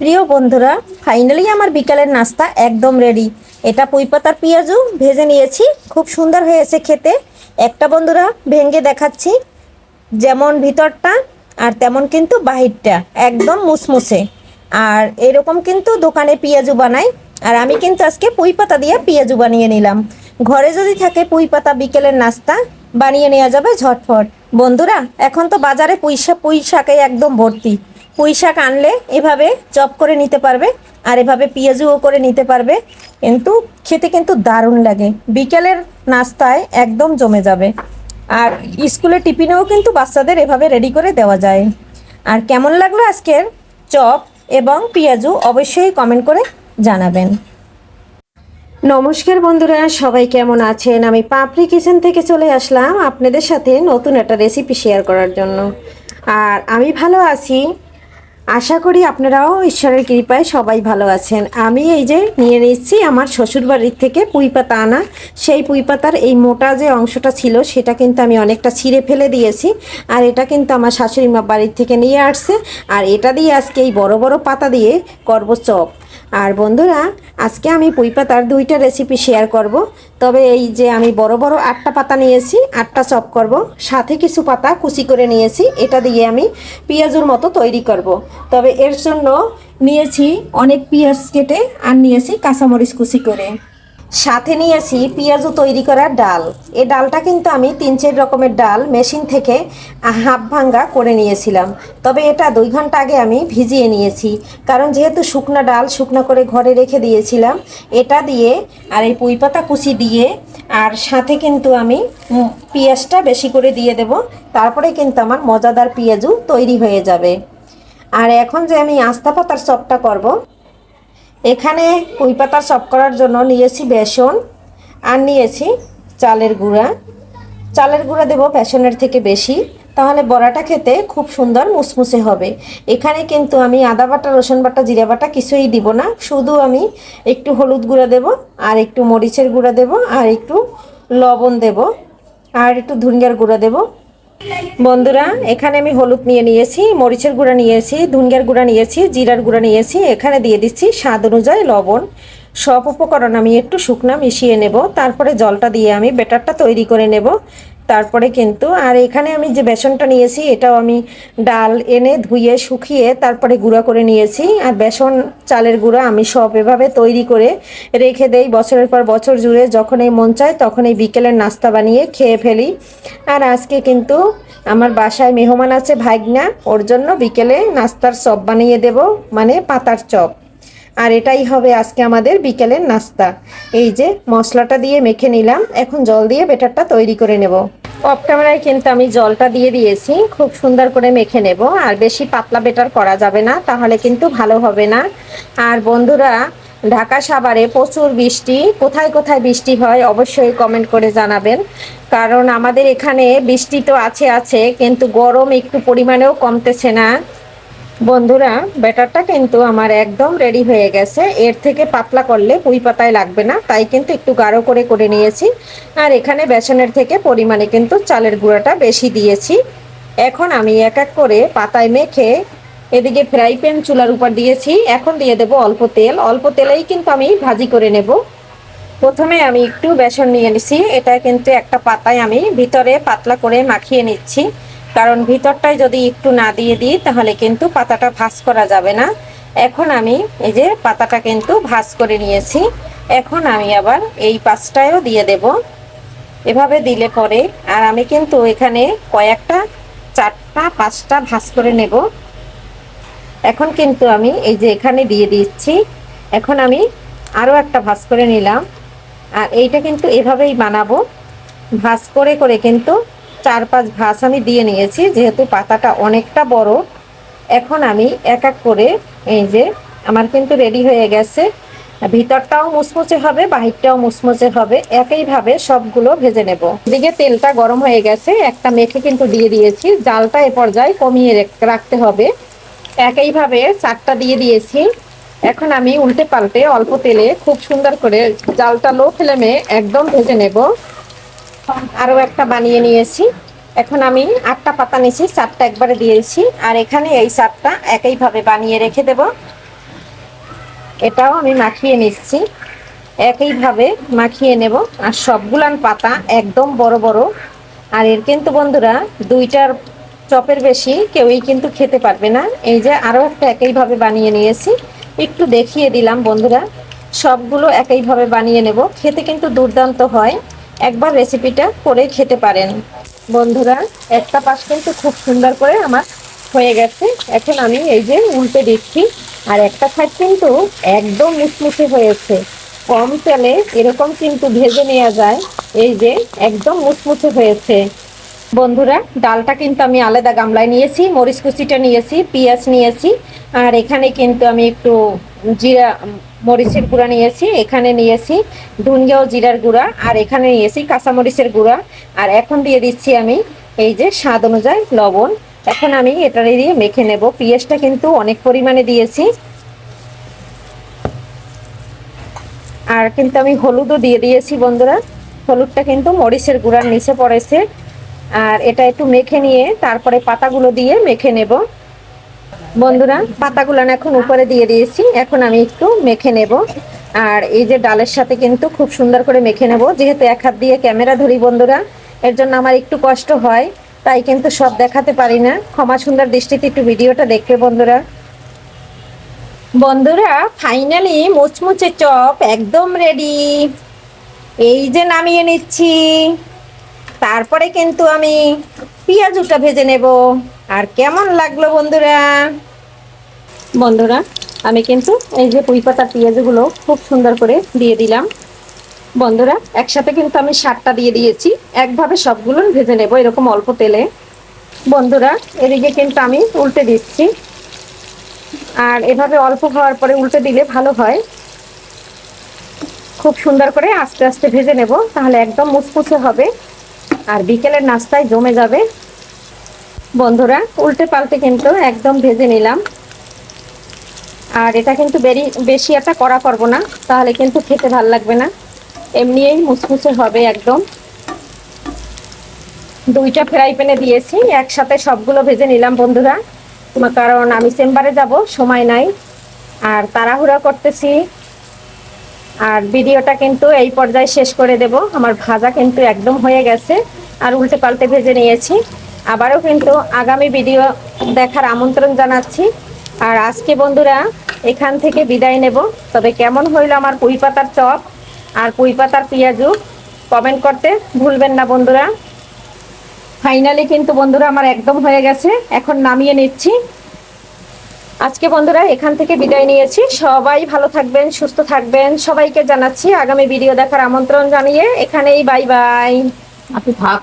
প্রিয় বন্ধুরা ফাইনালি আমার বিকালের নাস্তা একদম রেডি এটা পুঁই পাতার পেঁয়াজু ভেজে নিয়েছি, খুব সুন্দর হয়েছে খেতে। একটা বন্ধুরা ভেঙে দেখাচ্ছি, যেমন ভিতরটা আর তেমন কিন্তু বাহিরটা, একদম মুসমুসে। আর এরকম কিন্তু দোকানে পেঁয়াজু বানাই, আর আমি কিন্তু আজকে পুঁই পাতা দিয়ে পেঁয়াজু বানিয়ে নিলাম। ঘরে যদি থাকে পুঁই পাতা, বিকেলের নাস্তা বানিয়ে নেওয়া যাবে ঝটফট বন্ধুরা, এখন তো বাজারে পুঁই শাক পুঁই শাকে একদম ভর্তি। পুঁই শাক আনলে এভাবে চপ করে নিতে পারবে, আর এভাবে পেঁয়াজুও করে নিতে পারবে। কিন্তু খেতে কিন্তু দারুণ লাগে। বিকেলের নাস্তায় একদম জমে যাবে। আর স্কুলে টিফিনেও কিন্তু বাচ্চাদের এভাবে রেডি করে দেওয়া যায়। আর কেমন লাগল আজকের চপ এবং পেঁয়াজু অবশ্যই কমেন্ট করে জানাবেন। নমস্কার বন্ধুরা, সবাই কেমন আছেন? আমি পাপড়ি কিচেন থেকে চলে আসলাম আপনাদের সাথে নতুন একটা রেসিপি শেয়ার করার জন্য। আর আমি ভালো আছি। আশা করি আপনারাও ঈশ্বরের কৃপায় সবাই ভালো আছেন। আমি এই যে নিয়ে নিচ্ছি আমার শ্বশুর বাড়ির থেকে পুঁই পাতা আনা। সেই পুঁই পাতার এই মোটা যে অংশটা ছিল, সেটা কিন্তু আমি অনেকটা ছিঁড়ে ফেলে দিয়েছি। আর এটা কিন্তু আমার শাশুড়ি মা বাড়ির থেকে নিয়ে আসছে। আর এটা দিয়ে আজকে এই বড় বড় পাতা দিয়ে করব চপ। আর বন্ধুরা, আজকে আমি পুঁই পাতার দুইটা রেসিপি শেয়ার করব। তবে এই যে আমি বড় বড় আটটা পাতা নিয়েছি, আটটা চপ করব। সাথে কিছু পাতা কুচি করে নিয়েছি, এটা দিয়ে আমি পেঁয়াজুর মতো তৈরি করব। তবে এর জন্য নিয়েছি অনেক পেঁয়াজ কেটে আর নিয়েছি কাঁচামরিচ কুচি করে। সাথে নিয়েছি পেঁয়াজু তৈরি করার ডাল। এই ডালটা কিন্তু আমি তিন চার রকমের ডাল মেশিন থেকে হাফ ভাঙ্গা করে নিয়েছিলাম। তবে এটা দুই ঘণ্টা আগে আমি ভিজিয়ে নিয়েছি। কারণ যেহেতু শুকনা ডাল শুকনো করে ঘরে রেখে দিয়েছিলাম, এটা দিয়ে আর এই পুঁই পাতা কুচি দিয়ে আর সাথে কিন্তু আমি পেঁয়াজটা বেশি করে দিয়ে দেব। তারপরে কিন্তু আমার মজাদার পেঁয়াজু তৈরি হয়ে যাবে। আর এখন যে আমি আস্তা পাতার চপটা করব এখানে কুই পাতা চপ করার জন্য নিয়েছি বেসন আর নিয়েছি চালের গুঁড়া। চালের গুঁড়া দেবো বেসনের থেকে বেশি, তাহলে বড়াটা খেতে খুব সুন্দর মুসমুসে হবে। এখানে কিন্তু আমি আদা বাটা, রসুন বাটা, জিরা বাটা কিছুই দিব না, শুধু আমি একটু হলুদ গুঁড়া দেব আর একটু মরিচের গুঁড়া দেব আর একটু লবণ দেব আর একটু ধনিয়ার গুঁড়া দেব। বন্ধুরা, এখানে আমি হলুদ নিয়ে নিয়েছি, মরিচের গুঁড়া নিয়েছি ধনিয়ার গুঁড়া নিয়েছি, জিরার গুঁড়া নিয়েছি, এখানে দিয়ে দিচ্ছি স্বাদ অনুযায়ী লবণ। সব উপকরণ আমি একটু শুকনা মিশিয়ে নেব, তারপরে জলটা দিয়ে আমি বেটারটা তৈরি করে নেব। তারপরে কিন্তু, আর এখানে আমি যে বেসনটা নিয়েছি, এটাও আমি ডাল এনে ধুয়ে, শুকিয়ে তারপরে গুঁড়া করে নিয়েছি। আর বেসন, চালের গুঁড়া আমি সব এভাবে তৈরি করে রেখে দেই বছরের পর বছর জুড়ে। যখন এই মন চায়, তখন এই বিকেলের নাস্তা বানিয়ে খেয়ে ফেলি। আর আজকে কিন্তু আমার বাসায় মেহমান আছে ভাগনা ওর জন্য বিকেলে নাস্তার চপ বানিয়ে দেব মানে পাতার চপ। আর এটাই হবে আজকে আমাদের বিকেলের নাস্তা। এই যে মশলাটা দিয়ে মেখে নিলাম, এখন জল দিয়ে বেটারটা তৈরি করে নেব। অফ ক্যামেরায় কিন্তু আমি জলটা দিয়ে দিয়েছি, খুব সুন্দর করে মেখে নেব। আর বেশি পাতলা বেটার করা যাবে না, তাহলে কিন্তু ভালো হবে না। আর বন্ধুরা, ঢাকা সাভারে প্রচুর বৃষ্টি। কোথায় কোথায় বৃষ্টি হয় অবশ্যই কমেন্ট করে জানাবেন। কারণ আমাদের এখানে বৃষ্টি তো আছে আছে, কিন্তু গরম একটু পরিমাণেও কমতেছে না। বন্ধুরা, ব্যাটারটা কিন্তু আমার একদম রেডি হয়ে গেছে। এর থেকে পাতলা করলে পুঁই পাতায় লাগবে না, তাই কিন্তু একটু গাঢ় করে করে নিয়েছি। আর এখানে বেসনের থেকে পরিমাণে কিন্তু চালের গুঁড়াটা বেশি দিয়েছি। এখন আমি এক এক করে পাতায় মেখে এদিকে ফ্রাই প্যান চুলার উপর দিয়েছি। এখন দিয়ে দেব অল্প তেল। অল্প তেলেই কিন্তু আমি ভাজি করে নেব। প্রথমে আমি একটু বেসন নিয়ে নিছি। এটা কিন্তু একটা পাতায় আমি ভিতরে পাতলা করে মাখিয়ে নিচ্ছি। কারণ ভিতরটায় যদি একটু না দিয়ে দিই, তাহলে কিন্তু পাতাটা ভাজ করা যাবে না। এখন আমি এই যে পাতাটা কিন্তু ভাজ করে নিয়েছি। এখন আমি আবার এই পাঁচটায়ও দিয়ে দেব। এভাবে দিলে পরে আর আমি কিন্তু এখানে কয়েকটা, চারটা, পাঁচটা ভাজ করে নেব। এখন কিন্তু আমি এই যে এখানে দিয়ে দিচ্ছি। এখন আমি আরও একটা ভাজ করে নিলাম। আর এইটা কিন্তু এভাবেই বানাবো। ভাজ করে করে কিন্তু চার পাঁচ ভাঁজ আমি দিয়ে নিয়েছি, যেহেতু পাতাটা অনেকটা বড়। এখন আমি এক এক করে এই যে আমার কিন্তু রেডি হয়ে গেছে। ভিতরটাও মুচমুচে হবে, বাহিরটাও মুচমুচে হবে। একইভাবে সবগুলো ভেজে নেব। এদিকে তেলটা গরম হয়ে গেছে, একটা মেখে কিন্তু দিয়ে দিয়েছি। জালটা এ পর্যায়ে কমিয়ে রাখতে হবে। একইভাবে চারটা দিয়ে দিয়েছি। এখন আমি উল্টে পাল্টে অল্প তেলে খুব সুন্দর করে জালটা লো ফ্লেমে একদম ভেজে নেব। আরও একটা বানিয়ে নিয়েছি। এখন আমি আটটা পাতা নিয়েছি চারটা একবারে দিয়েছি। আর এখানে এই চারটা একইভাবে বানিয়ে রেখে দেব। এটাও আমি মাখিয়ে নিচ্ছি। একইভাবে মাখিয়ে নেব। আর সবগুলান পাতা একদম বড় বড়। আর এর কিন্তু বন্ধুরা দুইটার চপের বেশি কেউই কিন্তু খেতে পারবে না। এই যে আরও একটা একইভাবে বানিয়ে নিয়েছি। একটু দেখিয়ে দিলাম বন্ধুরা। সবগুলো একইভাবে বানিয়ে নেব। খেতে কিন্তু দুর্দান্ত হয়। একবার রেসিপিটা করে খেতে পারেন। বন্ধুরা, একটা পাশ কিন্তু খুব সুন্দর করে আমার হয়ে গেছে। এখন আমি এই যে উল্টে দিচ্ছি, আর একটা সাইড কিন্তু একদম মুচমুচে হয়েছে। কম তেলে এরকম কিন্তু ভেজে নেওয়া যায়, এই যে একদম মুচমুচে হয়েছে। বন্ধুরা, ডালটা কিন্তু আমি আলাদা গামলায় নিয়েছি, মরিচ কুচিটা নিয়েছি, পেঁয়াজ নিয়েছি, আর এখানে কিন্তু আমি একটু জিরা মরিচের গুঁড়া নিয়েছি, এখানে নিয়েছি ধনিয়া জিরার গুঁড়া, আর এখানে নিয়েছি কাঁচামরিচের গুঁড়া। আর এখন দিয়ে দিচ্ছি আমি এই যে স্বাদ অনুযায়ী লবণ। এখন আমি এটা দিয়ে মেখে নেব। পেঁয়াজটা কিন্তু অনেক পরিমাণে দিয়েছি। আর কিন্তু আমি হলুদও দিয়ে দিয়েছি বন্ধুরা। হলুদটা কিন্তু মরিচের গুঁড়ার নিচে পড়েছে। আর এটা একটু মেখে নিয়ে তারপরে পাতাগুলো দিয়ে মেখে নেব। বন্ধুরা, পাতাগুলো এখন উপরে দিয়ে দিয়েছি। এখন আমি একটু মেখে নেব। আর এই যে ডালের সাথে কিন্তু খুব সুন্দর করে মেখে নেব। যেহেতু এক হাত দিয়ে ক্যামেরা ধরি বন্ধুরা, এর জন্য আমার একটু কষ্ট হয়, তাই কিন্তু সব দেখাতে পারি না। ক্ষমা সুন্দর দৃষ্টিতে একটু ভিডিওটা দেখবে বন্ধুরা। বন্ধুরা, ফাইনালি মুচমুচে চপ একদম রেডি। এই যে নামিয়ে নিচ্ছি। তারপরে কিন্তু আমি পেঁয়াজুটা ভেজে নেব। আর কেমন লাগল বন্ধুরা? বন্ধুরা, আমি কিন্তু এই যে পুঁই পাতা, পেঁয়াজগুলো খুব সুন্দর করে দিয়ে দিলাম। বন্ধুরা, একসাথে কিন্তু আমি সারটা দিয়ে দিয়েছি। একভাবে সবগুলো ভেজে নেব এরকম অল্প তেলে। বন্ধুরা, এদিকে কিন্তু আমি উল্টে দিচ্ছি। আর এভাবে অল্প হওয়ার পরে উল্টে দিলে ভালো হয়। খুব সুন্দর করে আস্তে আস্তে ভেজে নেব, তাহলে একদম মুচমুচে হবে আর বিকেলের নাস্তায় জমে যাবে। বন্ধুরা, উল্টে পাল্টে কিন্তু একদম ভেজে নিলাম। আর এটা কিন্তু বেরি, বেশি একটা করা করব না, তাহলে কিন্তু খেতে ভালো লাগবে না। এমনিই মুচমুচে হবে একদম। দুইটা ফ্রাই প্যানে দিয়েছি, একসাথে সবগুলো ভেজে নিলাম বন্ধুরা। কারণ আমি চেম্বারে যাব, সময় নাই। আর তাড়াহুড়া করতেছি। আর ভিডিওটা কিন্তু এই পর্যায়ে শেষ করে দেব। আমার ভাজা কিন্তু একদম হয়ে গেছে, আর উল্টে পাল্টে ভেজে নিয়েছি। আবারও কিন্তু আগামী ভিডিও দেখার আমন্ত্রণ জানাচ্ছি। আর আজকে বন্ধুরা, এখান থেকে বিদায় নেব। তবে কেমন হইল আমার পুঁই পাতার চপ আর পুঁই পাতার পেঁয়াজু কমেন্ট করতে ভুলবেন না বন্ধুরা। ফাইনালি কিন্তু বন্ধুরা আমার একদম হয়ে গেছে। এখন নামিয়ে নিচ্ছি। আজকে বন্ধুরা এখান থেকে বিদায় নিয়েছি। সবাই ভালো থাকবেন, সুস্থ থাকবেন। সবাইকে জানাচ্ছি আগামী ভিডিও দেখার আমন্ত্রণ জানিয়ে এখানেই বাই বাই আপনি থাক